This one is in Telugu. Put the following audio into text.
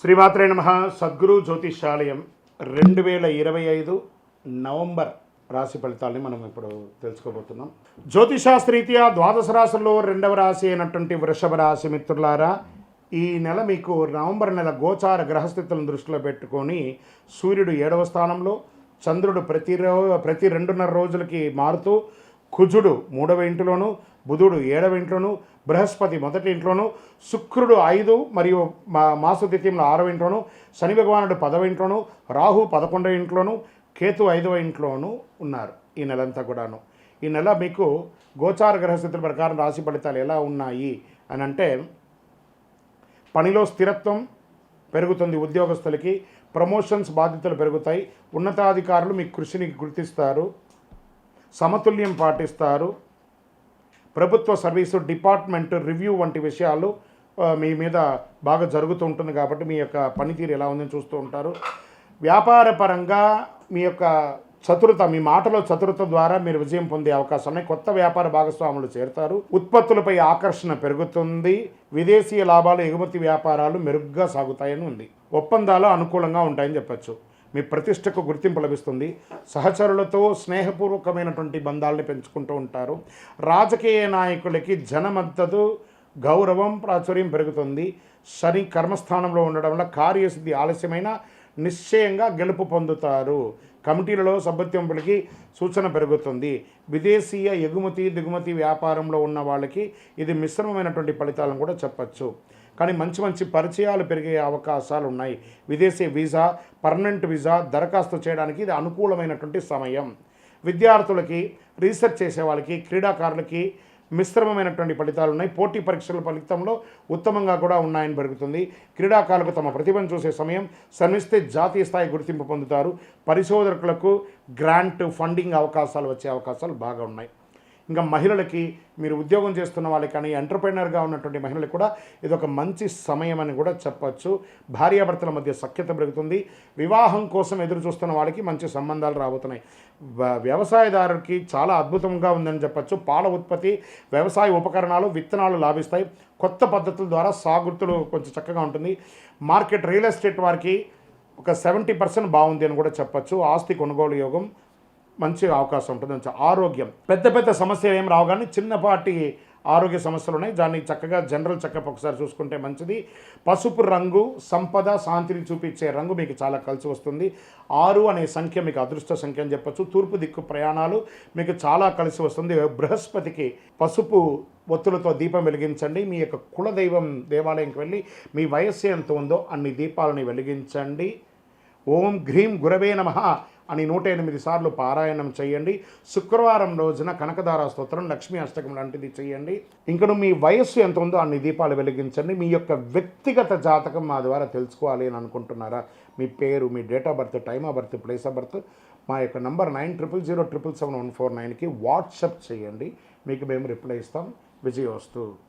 శ్రీమాత్రే నమ. సద్గురు జ్యోతిషాలయం రెండు వేల ఇరవై ఐదు నవంబర్ రాశి ఫలితాలని మనం ఇప్పుడు తెలుసుకోబోతున్నాం. జ్యోతిషాస్త్రీత్యా ద్వాదశ రాశుల్లో రెండవ రాశి అయినటువంటి వృషభ రాశి మిత్రులారా ఈ నెల మీకు నవంబర్ నెల గోచార గ్రహస్థితులను దృష్టిలో పెట్టుకొని సూర్యుడు ఏడవ స్థానంలో చంద్రుడు ప్రతి రో ప్రతి రెండున్నర రోజులకి మారుతూ కుజుడు మూడవ ఇంటిలోను బుధుడు ఏడవ ఇంట్లోను బృహస్పతి మొదటి ఇంట్లోను శుక్రుడు ఐదు మరియు మా మాస ఆరవ ఇంట్లోను శని భగవానుడు పదవ ఇంట్లోను రాహు పదకొండవ ఇంట్లోను కేతు ఐదవ ఇంట్లోను ఉన్నారు ఈ నెలంతా కూడాను. ఈ నెల మీకు గోచార గ్రహస్థితుల ప్రకారం రాశి ఫలితాలు ఎలా ఉన్నాయి అని అంటే పనిలో స్థిరత్వం పెరుగుతుంది ఉద్యోగస్తులకి ప్రమోషన్స్ బాధ్యతలు పెరుగుతాయి ఉన్నతాధికారులు మీ కృషిని గుర్తిస్తారు సమతుల్యం పాటిస్తారు ప్రభుత్వ సర్వీసు డిపార్ట్మెంట్ రివ్యూ వంటి విషయాలు మీ మీద బాగా జరుగుతూ ఉంటుంది కాబట్టి మీ యొక్క పనితీరు ఎలా ఉందని చూస్తూ ఉంటారు. వ్యాపార పరంగా మీ యొక్క చతురత మీ మాటలో చతురత ద్వారా మీరు విజయం పొందే అవకాశం ఉన్నాయి. కొత్త వ్యాపార భాగస్వాములు చేరుతారు. ఉత్పత్తులపై ఆకర్షణ పెరుగుతుంది. విదేశీయ లాభాలు ఎగుమతి వ్యాపారాలు మెరుగ్గా సాగుతాయని ఉంది. ఒప్పందాలు అనుకూలంగా ఉంటాయని చెప్పచ్చు. మీ ప్రతిష్టకు గుర్తింపు లభిస్తుంది. సహచరులతో స్నేహపూర్వకమైనటువంటి బంధాలని పెంచుకుంటూ ఉంటారు. రాజకీయ నాయకులకి జనమద్దతు గౌరవం ప్రాచుర్యం పెరుగుతుంది. శని కర్మస్థానంలో ఉండడం వల్ల కార్యసిద్ధి ఆలస్యమైన నిశ్చయంగా గెలుపు పొందుతారు. కమిటీలలో సభ్యత్వంపులకి సూచన పెరుగుతుంది. విదేశీయ ఎగుమతి దిగుమతి వ్యాపారంలో ఉన్న వాళ్ళకి ఇది మిశ్రమమైనటువంటి ఫలితాలను కూడా చెప్పచ్చు. కానీ మంచి మంచి పరిచయాలు పెరిగే అవకాశాలు ఉన్నాయి విదేశీ వీసా పర్మనెంట్ వీసా దరఖాస్తు చేయడానికి ఇది అనుకూలమైనటువంటి సమయం. విద్యార్థులకి రీసెర్చ్ చేసే వాళ్ళకి క్రీడాకారులకి మిశ్రమమైనటువంటి ఫలితాలు ఉన్నాయి పోటీ పరీక్షల ఫలితంలో ఉత్తమంగా కూడా ఉన్నాయని పెరుగుతుంది. క్రీడాకారులకు తమ ప్రతిభను చూసే సమయం శ్రమిస్తే జాతీయ స్థాయి గుర్తింపు పొందుతారు. పరిశోధకులకు గ్రాంట్ ఫండింగ్ అవకాశాలు వచ్చే అవకాశాలు బాగా ఉన్నాయి. ఇంకా మహిళలకి మీరు ఉద్యోగం చేస్తున్న వాళ్ళకి కానీ ఎంటర్ప్రైనర్గా ఉన్నటువంటి మహిళలకు కూడా ఇది ఒక మంచి సమయం అని కూడా చెప్పచ్చు. భార్యాభర్తల మధ్య సఖ్యత పెరుగుతుంది. వివాహం కోసం ఎదురు చూస్తున్న వాళ్ళకి మంచి సంబంధాలు రాబోతున్నాయి. వ్యవసాయదారుకి వ్యవసాయదారుడికి చాలా అద్భుతంగా ఉందని చెప్పచ్చు. పాల ఉత్పత్తి వ్యవసాయ ఉపకరణాలు విత్తనాలు లాభిస్తాయి. కొత్త పద్ధతుల ద్వారా సాగుతులు కొంచెం చక్కగా ఉంటుంది. మార్కెట్ రియల్ ఎస్టేట్ వారికి ఒక సెవెంటీ పర్సెంట్ బాగుంది అని కూడా చెప్పచ్చు. ఆస్తి కొనుగోలు యోగం మంచి అవకాశం ఉంటుంది. ఆరోగ్యం. పెద్ద పెద్ద సమస్యలు ఏం రావు కానీ చిన్నపాటి ఆరోగ్య సమస్యలు ఉన్నాయి. దాన్ని చక్కగా జనరల్ చెకప్ ఒకసారి చూసుకుంటే మంచిది. పసుపు రంగు సంపద శాంతిని చూపించే రంగు మీకు చాలా కలిసి వస్తుంది. ఆరు అనే సంఖ్య మీకు అదృష్ట సంఖ్య అని చెప్పొచ్చు. తూర్పు దిక్కు ప్రయాణాలు మీకు చాలా కలిసి వస్తుంది. బృహస్పతికి పసుపు ఒత్తులతో దీపం వెలిగించండి. మీ యొక్క కులదైవం దేవాలయంకి వెళ్ళి మీ వయస్సు ఎంత ఉందో అన్ని దీపాలని వెలిగించండి. ఓం హ్రీం గురవే నమ. అని నూట ఎనిమిది సార్లు పారాయణం చేయండి. శుక్రవారం రోజున కనకదార స్తోత్రం లక్ష్మీ అష్టకం లాంటిది చేయండి. ఇంకను మీ వయస్సు ఎంత ఉందో అన్ని దీపాలు వెలిగించండి. మీ యొక్క వ్యక్తిగత జాతకం మా ద్వారా తెలుసుకోవాలి అని అనుకుంటున్నారా? మీ పేరు మీ date of birth time of birth place of birth మా యొక్క number nine triple zero triple seven one four నైన్కి వాట్సప్ చేయండి. మీకు మేము రిప్లై ఇస్తాం. విజయవస్తు